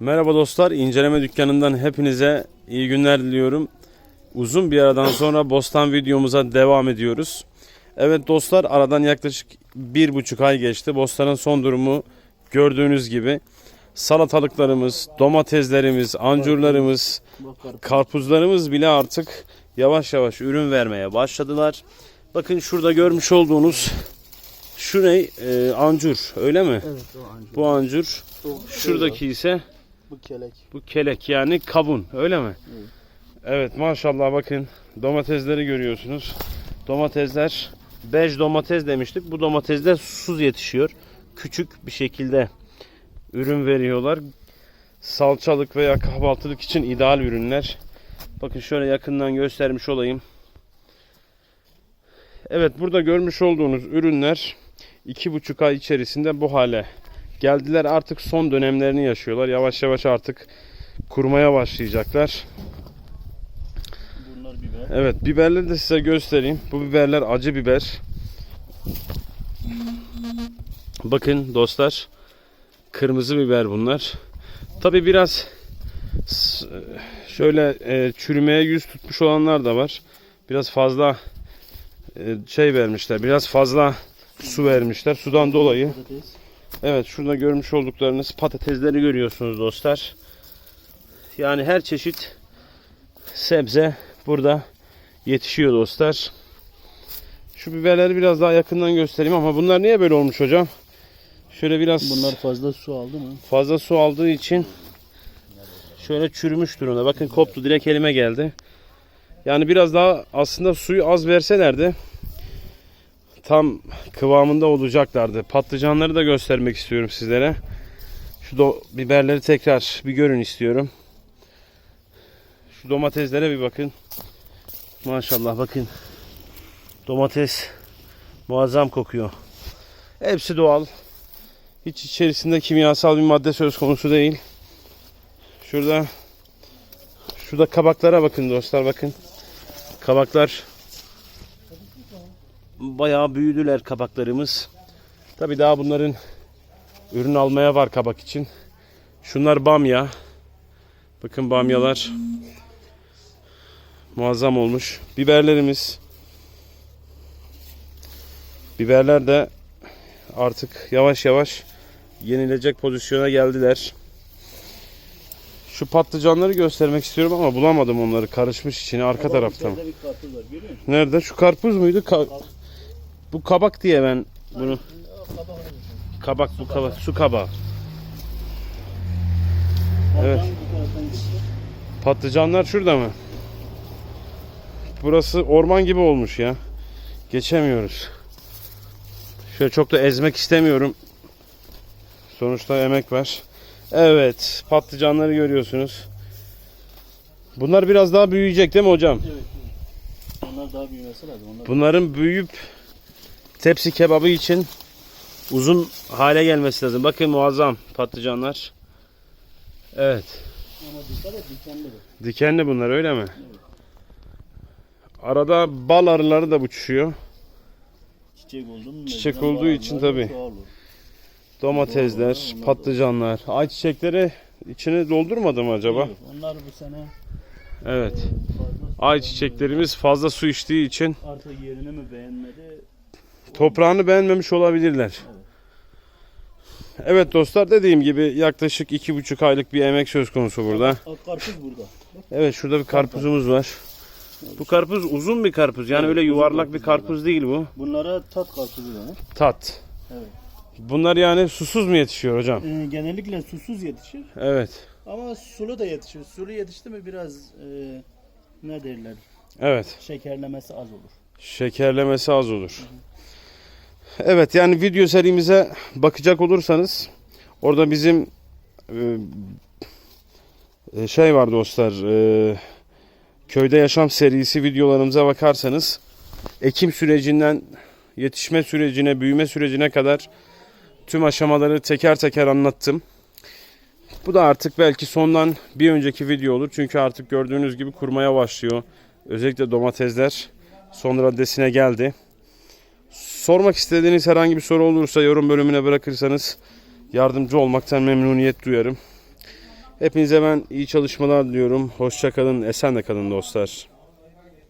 Merhaba dostlar, inceleme dükkanından hepinize iyi günler diliyorum. Uzun bir aradan sonra bostan videomuza devam ediyoruz. Evet dostlar, aradan yaklaşık bir buçuk ay geçti. Bostanın son durumu gördüğünüz gibi. Salatalıklarımız, domateslerimiz, ancurlarımız, karpuzlarımız bile artık yavaş yavaş ürün vermeye başladılar. Bakın şurada görmüş olduğunuz şu ne? Ee, ancur, öyle mi? Evet o ancak. Bu ancur. Şuradaki ise Bu kelek. bu kelek yani kavun öyle mi? Evet. Evet maşallah bakın domatesleri görüyorsunuz. Domatesler bej domates demiştik. Bu domatesler susuz yetişiyor. Küçük bir şekilde ürün veriyorlar. Salçalık veya kahvaltılık için ideal ürünler. Bakın şöyle yakından göstermiş olayım. Evet burada görmüş olduğunuz ürünler iki buçuk ay içerisinde bu hale geldiler. Artık son dönemlerini yaşıyorlar. Yavaş yavaş artık kurmaya başlayacaklar. Bunlar biber. Evet biberleri de size göstereyim. Bu biberler acı biber. Bakın dostlar. Kırmızı biber bunlar. Tabi biraz şöyle e, çürümeye yüz tutmuş olanlar da var. Biraz fazla e, şey vermişler. Biraz fazla su vermişler. Sudan dolayı. Patates. Evet şurada görmüş olduklarınız patatesleri görüyorsunuz dostlar. Yani her çeşit sebze burada yetişiyor dostlar. Şu biberleri biraz daha yakından göstereyim ama bunlar niye böyle olmuş hocam? Şöyle biraz Bunlar fazla su aldı mı? fazla su aldığı için şöyle çürümüş durumda. Bakın koptu direkt elime geldi. Yani biraz daha aslında suyu az verselerdi tam kıvamında olacaklardı. Patlıcanları da göstermek istiyorum sizlere. Şu do- biberleri tekrar bir görün istiyorum. Şu domateslere bir bakın. Maşallah bakın. Domates muazzam kokuyor. Hepsi doğal. Hiç içerisinde kimyasal bir madde söz konusu değil. Şurada şurada kabaklara bakın dostlar bakın. Kabaklar bayağı büyüdüler kabaklarımız. Tabi daha bunların ürün almaya var kabak için. Şunlar bamya. Bakın bamyalar muazzam olmuş. Biberlerimiz. Biberler de artık yavaş yavaş yenilecek pozisyona geldiler. Şu patlıcanları göstermek istiyorum ama bulamadım onları. Karışmış içine arka tarafta. mı? Karpuz? Nerede? Şu karpuz muydu? Ka- bu kabak diye ben bunu kabak bu kabak su kabağı. Evet. Patlıcanlar şurada mı? Burası orman gibi olmuş ya. Geçemiyoruz. Şöyle çok da ezmek istemiyorum. Sonuçta emek var. Evet, patlıcanları görüyorsunuz. Bunlar biraz daha büyüyecek değil mi hocam? Evet. Onlar daha büyümesi lazım. Onlar Bunların büyüyüp tepsi kebabı için uzun hale gelmesi lazım. Bakın muazzam patlıcanlar. Evet. ama dikkat et dikenli bu. Dikenli bunlar öyle mi? Arada bal arıları da uçuşuyor. Çiçek? Çiçek olduğu için çoğalır. Domatesler, Doğru, patlıcanlar. Ay çiçekleri içine doldurmadı mı acaba? Yok, Onlar bu sene Evet. fazla Ay çiçeklerimiz fazla su içtiği için artık yerini mi beğenmedi? Toprağını beğenmemiş olabilirler. Evet dostlar dediğim gibi yaklaşık iki buçuk aylık bir emek söz konusu burada. Karpuz burada. Evet şurada bir karpuzumuz var. Bu karpuz uzun bir karpuz. Yani öyle yuvarlak bir karpuz değil bu. Bunlara tat karpuzu denir. Tat. Evet. Bunlar yani susuz mu yetişiyor hocam? Ee, genellikle susuz yetişir Evet. ama sulu da yetişir. Sulu yetişti mi biraz e, ne derler Evet. şekerlemesi az olur. Şekerlemesi az olur. Evet yani video serimize bakacak olursanız orada bizim e, e, şey var dostlar e, köyde yaşam serisi videolarımıza bakarsanız ekim sürecinden yetişme sürecine büyüme sürecine kadar tüm aşamaları teker teker anlattım. Bu da artık belki sondan bir önceki video olur. Çünkü artık gördüğünüz gibi kurmaya başlıyor. Özellikle domatesler son raddesine geldi. Sormak istediğiniz herhangi bir soru olursa yorum bölümüne bırakırsanız yardımcı olmaktan memnuniyet duyarım. Hepinize ben iyi çalışmalar diliyorum. Hoşça kalın, esenle kalın dostlar.